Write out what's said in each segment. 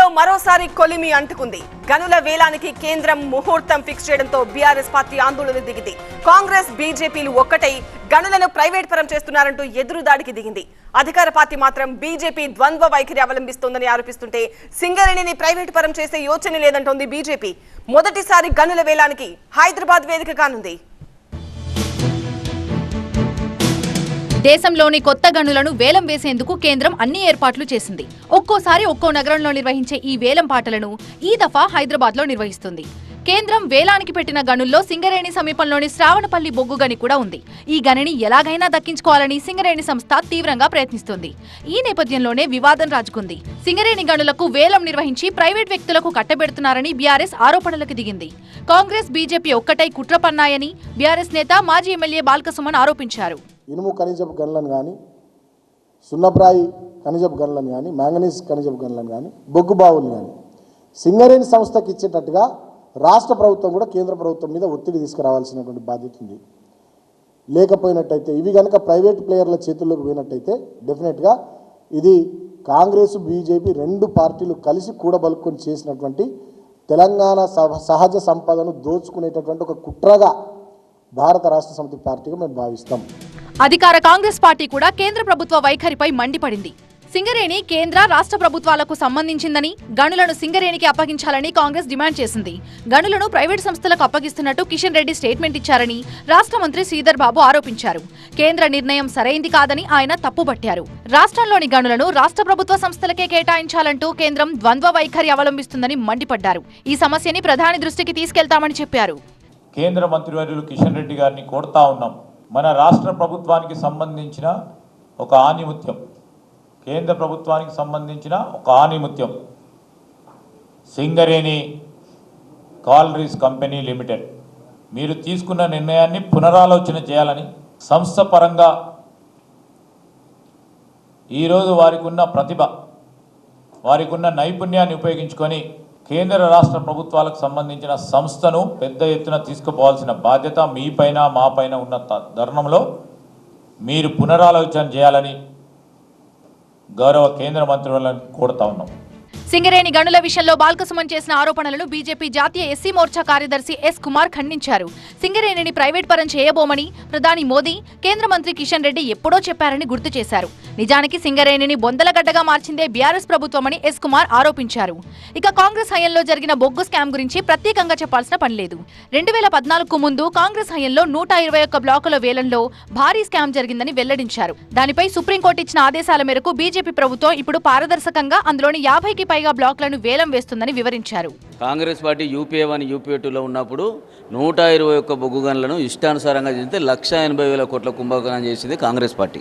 ఏపీలో మరోసారి కొలిమి అంటుకుంది. గనుల వేలానికి కేంద్రం ముహూర్తం ఫిక్స్ చేయడంతో బీఆర్ఎస్ పార్టీ ఆందోళన దిగింది. కాంగ్రెస్ బీజేపీలు ఒక్కటై గనులను ప్రైవేట్ పరం చేస్తున్నారంటూ ఎదురుదాడికి దిగింది. అధికార పార్టీ మాత్రం బీజేపీ ద్వంద్వ వైఖరి అవలంబిస్తోందని ఆరోపిస్తుంటే సింగరేణిని ప్రైవేట్ పరం చేసే యోచన లేదంటోంది బీజేపీ. మొదటిసారి గనుల వేలానికి హైదరాబాద్ వేదిక కానుంది దేశంలోని కొత్త గనులను వేలం వేసేందుకు కేంద్రం అన్ని ఏర్పాట్లు చేసింది. ఒక్కోసారి ఒక్కో నగరంలో నిర్వహించే ఈ వేలం పాటలను ఈ దఫా హైదరాబాద్లో నిర్వహిస్తుంది. కేంద్రం వేలానికి పెట్టిన గనుల్లో సింగరేణి సమీపంలోని శ్రావణపల్లి బొగ్గు గని కూడా ఉంది. ఈ గనిని ఎలాగైనా దక్కించుకోవాలని సింగరేణి సంస్థ తీవ్రంగా ప్రయత్నిస్తుంది. ఈ నేపథ్యంలోనే వివాదం రాజుకుంది. సింగరేణి గనులకు వేలం నిర్వహించి ప్రైవేట్ వ్యక్తులకు కట్టబెడుతున్నారని బీఆర్ఎస్ ఆరోపణలకు దిగింది. కాంగ్రెస్ బీజేపీ ఒక్కటై కుట్ర పన్నాయని బీఆర్ఎస్ నేత మాజీ ఎమ్మెల్యే బాల్కసుమన్ ఆరోపించారు. ఇనుము ఖనిజపు గనులను కానీ సున్నప్రాయి ఖనిజపు గనులను కానీ మ్యాంగనీస్ ఖనిజపు గనులను కానీ బొగ్గు బావులను కానీ సింగరేణి సంస్థకి ఇచ్చేటట్టుగా రాష్ట్ర ప్రభుత్వం కూడా కేంద్ర ప్రభుత్వం మీద ఒత్తిడి తీసుకురావాల్సినటువంటి బాధ్యత ఉంది. లేకపోయినట్టయితే ఇవి కనుక ప్రైవేట్ ప్లేయర్ల చేతుల్లోకి పోయినట్టయితే డెఫినెట్గా ఇది కాంగ్రెస్ బీజేపీ రెండు పార్టీలు కలిసి కూడబలుకొని చేసినటువంటి తెలంగాణ సహ- సహజ సంపదను దోచుకునేటటువంటి ఒక కుట్రగా భారత రాష్ట్ర సమితి పార్టీగా మేము భావిస్తాం. అధికార కాంగ్రెస్ పార్టీ కూడా కేంద్ర ప్రభుత్వ వైఖరిపై మండిపడింది. సింగరేణి కేంద్ర రాష్ట్ర ప్రభుత్వాలకు సంబంధించిందని గనులను సింగరేణికి అప్పగించాలని కాంగ్రెస్ డిమాండ్ చేసింది. గనులను ప్రైవేట్ సంస్థలకు అప్పగిస్తున్నట్టు కిషన్ రెడ్డి స్టేట్మెంట్ ఇచ్చారని రాష్ట్ర మంత్రి శ్రీధర్ బాబు ఆరోపించారు. కేంద్ర నిర్ణయం సరైంది కాదని ఆయన తప్పుబట్టారు. రాష్ట్రంలోని గనులను రాష్ట్ర ప్రభుత్వ సంస్థలకే కేటాయించాలంటూ కేంద్రం ద్వంద్వ వైఖరి అవలంబిస్తుందని మండిపడ్డారు. ఈ సమస్యని ప్రధాని దృష్టికి తీసుకెళ్తామని చెప్పారు. కేంద్ర మంత్రివర్యులు కిషన్ రెడ్డి గారిని కోరుతా ఉన్నాం. మన రాష్ట్ర ప్రభుత్వానికి సంబంధించిన ఒక ఆనిముత్యం. కేంద్ర ప్రభుత్వానికి సంబంధించిన ఒక ఆనిముత్యం. Singareni collieries company limited. మీరు తీసుకున్న నిర్ణయాన్ని పునరాలోచన చేయాలని సంస్థ పరంగా ఈరోజు వారికి ఉన్న ప్రతిభ వారికి ఉన్న నైపుణ్యాన్ని ఉపయోగించుకొని కేంద్ర రాష్ట్ర ప్రభుత్వాలకు సంబంధించిన సంస్థను పెద్ద ఎత్తున తీసుకుపోవాల్సిన బాధ్యత మీపైన మాపైన ఉన్న త- తరుణంలో మీరు పునరాలోచన చేయాలని గౌరవ కేంద్ర మంత్రులను కోరుతా ఉన్నాం. సింగరేణి గనుల విషయంలో బాల్కసుమన్ చేసిన ఆరోపణలను బీజేపీ జాతీయ ఎస్సీ మోర్చా కార్యదర్శి ఎస్ కుమార్ ఖండించారు. సింగరేణిని ప్రైవేట్ పరం చేయబోమని ప్రధాని మోదీ కేంద్ర మంత్రి కిషన్ రెడ్డి ఎప్పుడో చెప్పారని గుర్తు చేశారు. నిజానికి సింగరేణిని బొందలగడ్డగా మార్చిందే బీఆర్ఎస్ ప్రభుత్వమని ఎస్ కుమార్ ఆరోపించారు. ఇక కాంగ్రెస్ హయంలో జరిగిన బొగ్గు స్కామ్ గురించి ప్రత్యేకంగా చెప్పాల్సిన పని లేదు. రెండు వేల పద్నాలుగుకు ముందు కాంగ్రెస్ హయంలో నూట ఇరవై ఒక్క బ్లాకుల వేలంలో భారీ స్కామ్ జరిగిందని వెల్లడించారు. దానిపై సుప్రీంకోర్టు ఇచ్చిన ఆదేశాల మేరకు బీజేపీ ప్రభుత్వం ఇప్పుడు పారదర్శకంగా అందులోని యాభైకి పై పైగా బ్లాక్లను వేలం వేస్తుందని వివరించారు. Congress party UPA one UPA టూలో ఉన్నప్పుడు నూట ఇరవై ఒక్క బొగ్గు గనులను ఇష్టానుసారంగా చేస్తే లక్ష ఎనభై వేల కోట్ల కుంభకోణం చేసింది కాంగ్రెస్ పార్టీ.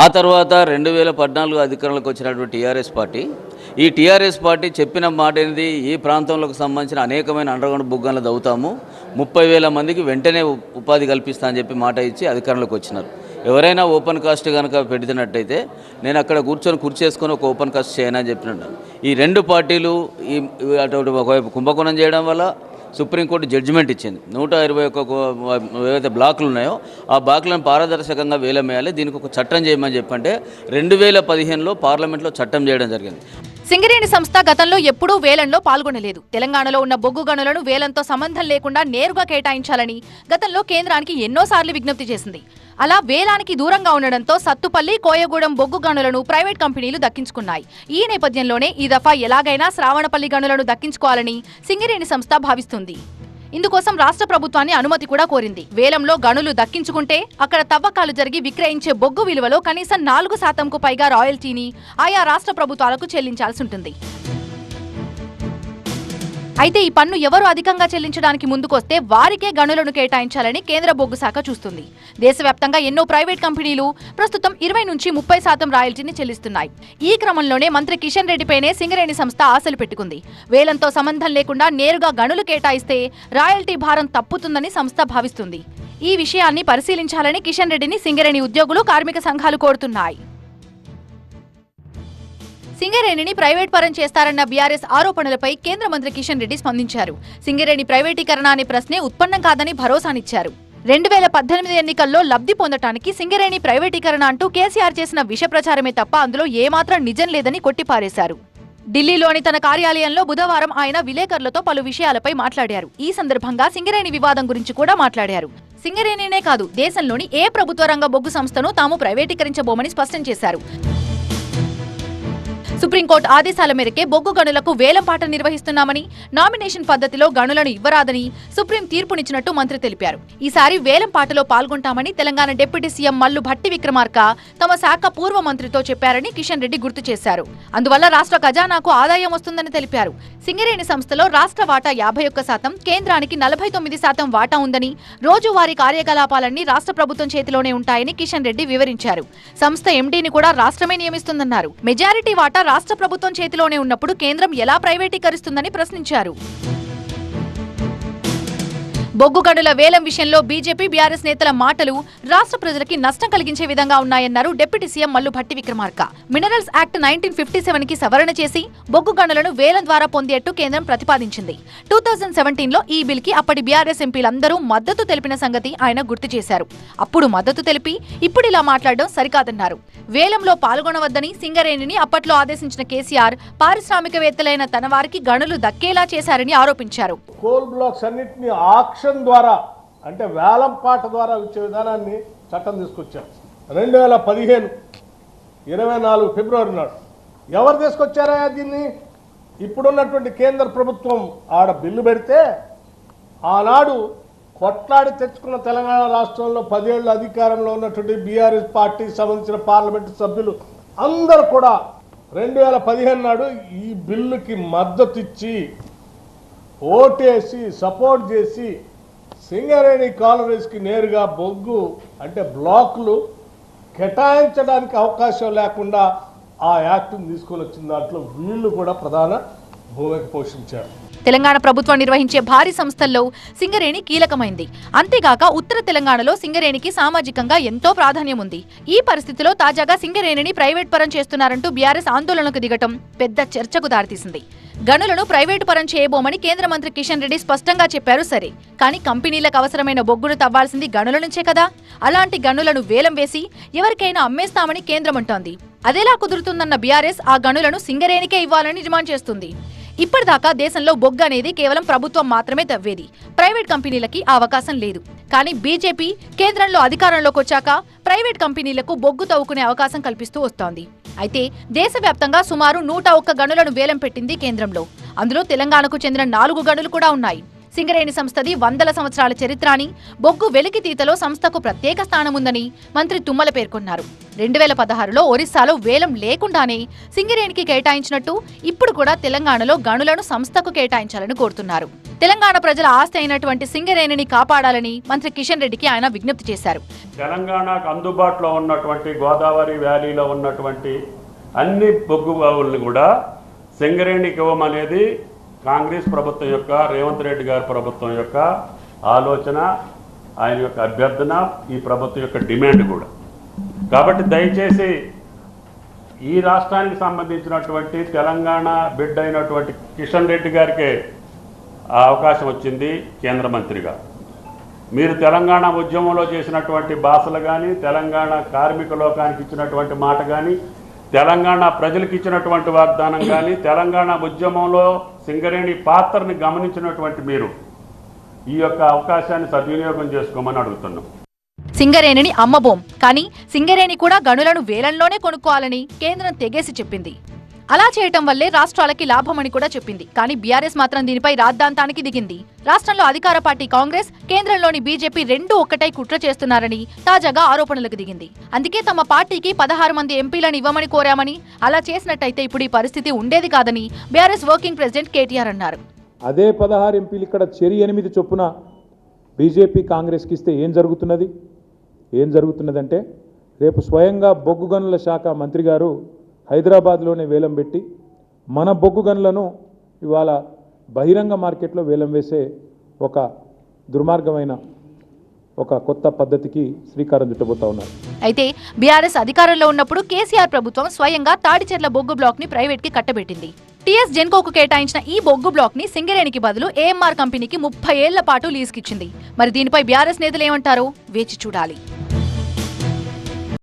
ఆ తర్వాత రెండు వేల పద్నాలుగు అధికారంలోకి వచ్చినటువంటి టీఆర్ఎస్ పార్టీ. ఈ టీఆర్ఎస్ పార్టీ చెప్పిన మాట ఏంది? ఈ ప్రాంతంలోకి సంబంధించిన అనేకమైన అండర్గ్రౌండ్ బుగ్గన్లు దవ్వుతాము ముప్పై వేల మందికి వెంటనే ఉపాధి కల్పిస్తా అని చెప్పి మాట ఇచ్చి అధికారంలోకి వచ్చినారు. ఎవరైనా ఓపెన్ కాస్ట్ కనుక పెడుతున్నట్టయితే నేను అక్కడ కూర్చొని కూర్చేసుకొని ఒక ఓపెన్ కాస్ట్ చేయనని చెప్పినట్టు. ఈ రెండు పార్టీలు ఈ అటువంటి ఒకవైపు కుంభకోణం చేయడం వల్ల సుప్రీంకోర్టు జడ్జిమెంట్ ఇచ్చింది. నూట ఇరవై ఒక్క ఏవైతే బ్లాకులు ఉన్నాయో ఆ బ్లాకులను పారదర్శకంగా వేలం వేయాలి దీనికి ఒక చట్టం చేయమని చెప్పంటే రెండు వేల పదిహేనులో పార్లమెంట్లో చట్టం చేయడం జరిగింది. సింగరేణి సంస్థ గతంలో ఎప్పుడూ వేలంలో పాల్గొనలేదు. తెలంగాణలో ఉన్న బొగ్గు గనులను వేలంతో సంబంధం లేకుండా నేరుగా కేటాయించాలని గతంలో కేంద్రానికి ఎన్నోసార్లు విజ్ఞప్తి చేసింది. అలా వేలానికి దూరంగా ఉండడంతో సత్తుపల్లి కోయగూడెం బొగ్గు గనులను ప్రైవేట్ కంపెనీలు దక్కించుకున్నాయి. ఈ నేపథ్యంలోనే ఈ దఫా ఎలాగైనా శ్రావణపల్లి గనులను దక్కించుకోవాలని సింగరేణి సంస్థ భావిస్తుంది. ఇందుకోసం రాష్ట్ర ప్రభుత్వాన్ని అనుమతి కూడా కోరింది. వేలంలో గనులు దక్కించుకుంటే అక్కడ తవ్వకాలు జరిగి విక్రయించే బొగ్గు విలువలో కనీసం నాలుగు శాతంకు పైగా రాయల్టీని ఆయా రాష్ట్ర ప్రభుత్వాలకు చెల్లించాల్సి ఉంటుంది. అయితే ఈ పన్ను ఎవరు అధికంగా చెల్లించడానికి ముందుకొస్తే వారికే గనులను కేటాయించాలని కేంద్ర బొగ్గు శాఖ చూస్తుంది. దేశవ్యాప్తంగా ఎన్నో ప్రైవేట్ కంపెనీలు ప్రస్తుతం ఇరవై నుంచి ముప్పై శాతం రాయల్టీని చెల్లిస్తున్నాయి. ఈ క్రమంలోనే మంత్రి కిషన్ రెడ్డిపైనే సింగరేణి సంస్థ ఆశలు పెట్టుకుంది. వేలంతో సంబంధం లేకుండా నేరుగా గనులు కేటాయిస్తే రాయల్టీ భారం తప్పుతుందని సంస్థ భావిస్తుంది. ఈ విషయాన్ని పరిశీలించాలని కిషన్ రెడ్డిని సింగరేణి ఉద్యోగులు కార్మిక సంఘాలు కోరుతున్నాయి. సింగరేణిని ప్రైవేట్ పరం చేస్తారన్న బీఆర్ఎస్ ఆరోపణలపై కేంద్ర మంత్రి కిషన్ రెడ్డి స్పందించారు. సింగరేణి ప్రైవేటీకరణ అనే ప్రశ్నే ఉత్పన్నం కాదని భరోసానిచ్చారు. రెండు వేల పద్దెనిమిది ఎన్నికల్లో లబ్ధి పొందటానికి సింగరేణి ప్రైవేటీకరణ అంటూ కేసీఆర్ చేసిన విష ప్రచారమే తప్ప అందులో ఏమాత్రం నిజం లేదని కొట్టిపారేశారు. ఢిల్లీలోని తన కార్యాలయంలో బుధవారం ఆయన విలేకరులతో పలు విషయాలపై మాట్లాడారు. ఈ సందర్భంగా సింగరేణి వివాదం గురించి కూడా మాట్లాడారు. సింగరేణినే కాదు దేశంలోని ఏ ప్రభుత్వ రంగ బొగ్గు సంస్థను తాము ప్రైవేటీకరించబోమని స్పష్టం చేశారు. సుప్రీంకోర్టు ఆదేశాల మేరకే బొగ్గు గనులకు వేలంపాట నిర్వహిస్తున్నామని నామినేషన్ పద్ధతిలో గనులను ఇవ్వరాదని సుప్రీం తీర్పునిచ్చినట్టు మంత్రి తెలిపారు. ఈసారి వేలంపాటలో పాల్గొంటామని తెలంగాణ డిప్యూటీ సీఎం మల్లు భట్టి విక్రమార్క తమ శాఖ పూర్వ మంత్రితో చెప్పారని కిషన్ రెడ్డి గుర్తు చేశారు. అందువల్ల రాష్ట్ర ఖజానాకు ఆదాయం వస్తుందని తెలిపారు. సింగరేణి సంస్థలో రాష్ట్ర వాటా యాభై ఒక్క శాతం కేంద్రానికి నలభై తొమ్మిది శాతం వాటా ఉందని రోజువారీ కార్యకలాపాలన్నీ రాష్ట్ర ప్రభుత్వం చేతిలోనే ఉంటాయని కిషన్ రెడ్డి వివరించారు. సంస్థ ఎండీని కూడా రాష్ట్రమే నియమిస్తుందన్నారు. మెజారిటీ వాటా రాష్ట్ర ప్రభుత్వం చేతిలోనే ఉన్నప్పుడు కేంద్రం ఎలా ప్రైవేటీకరిస్తుందని ప్రశ్నించారు. బొగ్గు గనుల వేలం విషయంలో బీజేపీ బీఆర్ఎస్ నేతల మాటలు రాష్ట్ర ప్రజలకి నష్టం కలిగించే విధంగా ఉన్నాయన్నారు deputy CM Mallu Bhatti Vikramarka. Minerals act nineteen fifty సెవెన్కి సవరణ చేసి బొగ్గు గనులను వేలం ద్వారా పొందేట్టు కేంద్రం ప్రతిపాదించింది. టూ థౌజండ్ సెవెంటీన్లో ఈ బిల్కి అప్పటి బీఆర్ఎస్ ఎంపీలందరూ మద్దతు తెలిపిన సంగతి ఆయన గుర్తు చేశారు. అప్పుడు మద్దతు తెలిపి ఇప్పుడు ఇలా మాట్లాడడం సరికాదన్నారు. వేలంలో పాల్గొనవద్దని సింగరేణిని అప్పట్లో ఆదేశించిన కేసీఆర్ పారిశ్రామికవేత్తలైన తన వారికి గనులు దక్కేలా చేశారని ఆరోపించారు. కోల్ బ్లాక్స్ అన్నింటినీ ఆక్షన్ ద్వారా అంటే వేలం పాట ద్వారా ఇచ్చే విధానాన్ని చట్టం తీసుకొచ్చారు. రెండు వేల పదిహేను ఇరవై నాలుగు ఫిబ్రవరి నాడు. ఎవరు తీసుకొచ్చారా దీన్ని? ఇప్పుడున్నటువంటి కేంద్ర ప్రభుత్వం ఆడ బిల్లు పెడితే ఆనాడు కొట్లాడి తెచ్చుకున్న తెలంగాణ రాష్ట్రంలో పదేళ్ళు అధికారంలో ఉన్నటువంటి బీఆర్ఎస్ పార్టీకి సంబంధించిన పార్లమెంటు సభ్యులు అందరూ కూడా రెండు వేల పదిహేను నాడు ఈ బిల్లుకి మద్దతు ఇచ్చి ఓటేసి సపోర్ట్ చేసి సింగరేణి కాలనీస్కి నేరుగా బొగ్గు అంటే బ్లాక్లు కేటాయించడానికి అవకాశం లేకుండా ఆ యాక్ట్ని తీసుకొని వచ్చిన దాంట్లో వీళ్ళు కూడా ప్రధాన భూమిక పోషించారు. తెలంగాణ ప్రభుత్వం నిర్వహించే భారీ సంస్థల్లో సింగరేణి కీలకమైంది. అంతేగాక ఉత్తర తెలంగాణలో సింగరేణికి సామాజికంగా ఎంతో ప్రాధాన్యం ఉంది ఈ పరిస్థితిలో తాజాగా సింగరేణిని ప్రైవేట్ పరం చేస్తున్నారంటూ బీఆర్ఎస్ ఆందోళనకు దిగటం పెద్ద చర్చకు దారితీసింది. గనులను ప్రైవేటు పరం చేయబోమని కేంద్ర మంత్రి కిషన్ రెడ్డి స్పష్టంగా చెప్పారు సరే. కానీ కంపెనీలకు అవసరమైన బొగ్గును తవ్వాల్సింది గనుల నుంచే కదా? అలాంటి గనులను వేలం వేసి ఎవరికైనా అమ్మేస్తామని కేంద్రం అంటోంది. అదేలా కుదురుతుందన్న బీఆర్ఎస్ ఆ గనులను సింగరేణికే ఇవ్వాలని డిమాండ్ చేస్తుంది. ఇప్పటిదాకా దేశంలో బొగ్గు అనేది కేవలం ప్రభుత్వం మాత్రమే తవ్వేది. ప్రైవేట్ కంపెనీలకి ఆ అవకాశం లేదు. కానీ బీజేపీ కేంద్రంలో అధికారంలోకి వచ్చాక ప్రైవేట్ కంపెనీలకు బొగ్గు తవ్వుకునే అవకాశం కల్పిస్తూ వస్తోంది. అయితే దేశవ్యాప్తంగా సుమారు నూట ఒక్క గనులను వేలం పెట్టింది కేంద్రంలో. అందులో తెలంగాణకు చెందిన నాలుగు గనులు కూడా ఉన్నాయి. సింగరేణి సంస్థది వందల సంవత్సరాల చరిత్ర అని బొగ్గు వెలికితీతలో సంస్థకు ప్రత్యేక స్థానం ఉందని మంత్రి తుమ్మల పేర్కొన్నారు. రెండు వేల పదహారులో ఒరిస్సాలో వేలం లేకుండానే సింగరేణికి కేటాయించినట్టు ఇప్పుడు కూడా తెలంగాణలో గనులను సంస్థకు కేటాయించాలని కోరుతున్నారు. తెలంగాణ ప్రజల ఆస్తి అయినటువంటి సింగరేణిని కాపాడాలని మంత్రి కిషన్ రెడ్డికి ఆయన విజ్ఞప్తి చేశారు. తెలంగాణకు అందుబాటులో ఉన్నటువంటి గోదావరి వ్యాలీలో ఉన్నటువంటి అన్ని బొగ్గు బావుల్ని కూడా సింగరేణికి ఇవ్వమనేది కాంగ్రెస్ ప్రభుత్వం యొక్క రేవంత్ రెడ్డి గారి ప్రభుత్వం యొక్క ఆలోచన ఆయన యొక్క అభ్యర్థన ఈ ప్రభుత్వం యొక్క డిమాండ్ కూడా. కాబట్టి దయచేసి ఈ రాష్ట్రానికి సంబంధించినటువంటి తెలంగాణ బిడ్డ అయినటువంటి కిషన్ రెడ్డి గారికే ఆ అవకాశం వచ్చింది కేంద్ర మంత్రిగా. మీరు తెలంగాణ ఉద్యమంలో చేసినటువంటి భాషలు కానీ తెలంగాణ కార్మిక లోకానికి ఇచ్చినటువంటి మాట కానీ తెలంగాణ ప్రజలకు ఇచ్చినటువంటి వాగ్దానం కానీ తెలంగాణ ఉద్యమంలో సింగరేణి పాత్రని గమనించినటువంటి మీరు ఈ యొక్క అవకాశాన్ని సద్వినియోగం చేసుకోమని అడుగుతున్నాం. సింగరేణిని అమ్మబోం. కానీ సింగరేణి కూడా గనులను వేలంలోనే కొనుక్కోవాలని కేంద్రం తెగేసి చెప్పింది. అలా చేయటం వల్లే రాష్ట్రాలకి లాభమని కూడా చెప్పింది. కానీ బీఆర్ఎస్ మాత్రం దీనిపై రాద్ధాంతానికి దిగింది. రాష్ట్రంలో అధికార పార్టీ కాంగ్రెస్ కేంద్రంలోని బీజేపీ రెండూ ఒక్కటై కుట్ర చేస్తున్నారని తాజాగా ఆరోపణలకు దిగింది. అందుకే తమ పార్టీకి పదహారు మంది ఎంపీలను ఇవ్వమని కోరామని అలా చేసినట్టయితే ఇప్పుడు ఈ పరిస్థితి ఉండేది కాదని బీఆర్ఎస్ వర్కింగ్ ప్రెసిడెంట్ కేటీఆర్ అన్నారు. అదే పదహారు ఎంపీలు ఇక్కడ చెరి ఎనిమిది చొప్పున బీజేపీ కాంగ్రెస్కి ఇస్తే ఏం జరుగుతున్నది? ఏం జరుగుతున్నదంటే రేపు స్వయంగా బొగ్గు గనుల శాఖ మంత్రి గారు హైదరాబాద్లోనే వేలం పెట్టి మన బొగ్గు గనులను ఇవాళ బహిరంగ మార్కెట్లో వేలం వేసే ఒక దుర్మార్గమైన ఒక కొత్త పద్ధతికి శ్రీకారం చుట్టబోతా ఉన్నారు. అయితే బీఆర్ఎస్ అధికారంలో ఉన్నప్పుడు కేసీఆర్ ప్రభుత్వం స్వయంగా తాడిచెర్ల బొగ్గు బ్లాక్ని ప్రైవేట్కి కట్టబెట్టింది. టీఎస్ జెన్కోకు కేటాయించిన ఈ బొగ్గు బ్లాక్ని సింగరేణికి బదులు ఏఎంఆర్ కంపెనీకి ముప్పై ఏళ్ళ పాటు లీజుకిచ్చింది. మరి దీనిపై బీఆర్ఎస్ నేతలు ఏమంటారు? వేచి చూడాలి.